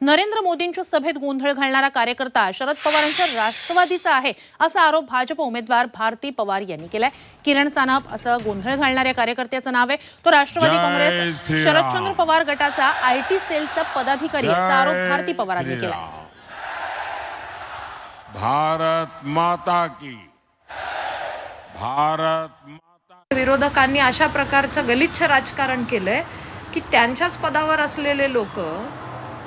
नरेंद्र मोदींच्या सभेत गोंधळ घालणारा कार्यकर्ता शरद पवारांच्या राष्ट्रवादीचा आहे असा आरोप भाजप उमेदवार भारती पवार यांनी केलाय किरण सानप असं गोंधळ घालणाऱ्या कार्यकर्त्याचं नाव आहे तो राष्ट्रवादी काँग्रेस. शरदचंद्र पवार गटाचा आयटी सेलचा पदाधिकारी असा आरोप भारती पवारांनी. केलाय भारत माता की भारत माता विरोधकांनी अशा प्रकारचं गलिच्छ राजकारण केलंय की त्यांच्याच पदावर असलेले लोक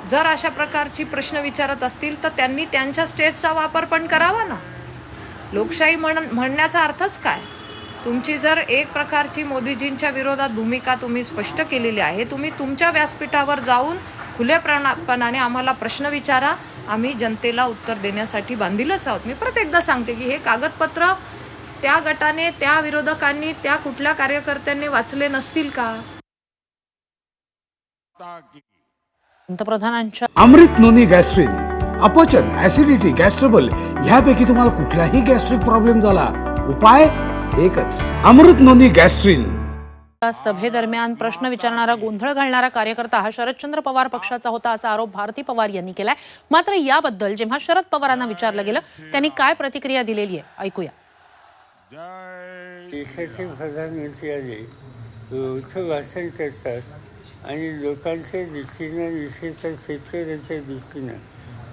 जर अशा प्रकारची प्रश्न विचारत असतील तर त्यांनी त्यांच्या स्टेजचा वापर पण करावा ना. लोकशाही म्हण म्हणण्याचा अर्थच काय? तुमची जर एक प्रकारची मोदीजींच्या विरोधात भूमिका तुम्ही स्पष्ट केलेली आहे तुम्ही तुमच्या व्यासपीठावर जाऊन खुलेपणाने आम्हाला प्रश्न विचारा. आम्ही जनतेला उत्तर देण्यासाठी बांधीलच आहोत. मी परत एकदा सांगते की हे कागदपत्र त्या गटाने त्या विरोधकांनी त्या कुठल्या कार्यकर्त्यांनी वाचले नसतील का? पंतप्रधानांच्या अमृत नोनी गॅस्ट्रिन अपचन ऍसिडिटी गॅस्ट्रबल ह्यापैकी तुम्हाला कुठलाही गॅस्ट्रिक प्रॉब्लेम झाला उपाय एकच. अमृत नोनी गॅस्ट्रिन. सभेदरम्यान प्रश्न विचारणारा गोंधळ घालणारा कार्यकर्ता हा शरदचंद्र पवार पक्षाचा होता असा आरोप भारती पवार यांनी केलाय. मात्र याबद्दल जेव्हा शरद पवारांना विचारलं गेलं त्यांनी काय प्रतिक्रिया दिलेली आहे? ऐकूया. जय देशाचे प्रधानमंत्री आले. भाषण करतात. आणि लोकांच्या दृष्टीनं विशेषतः शेतकऱ्यांच्या दृष्टीनं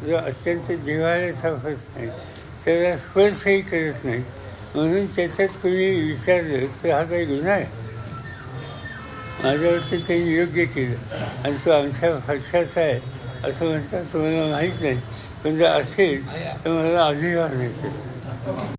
जो अत्यंत जिव्हाळ्या प्रश्न नाही त्याला स्पर्शही करत नाही. म्हणून त्याच्यात कोणी विचारलं तर हा काही गुन्हा आहे? माझ्यावरती त्यांनी योग्य केलं. आणि तो आमच्या पक्षाचा आहे असं म्हणतात तुम्हाला माहीत नाही. पण जर असेल तर मला अभिमान आहे त्याचा.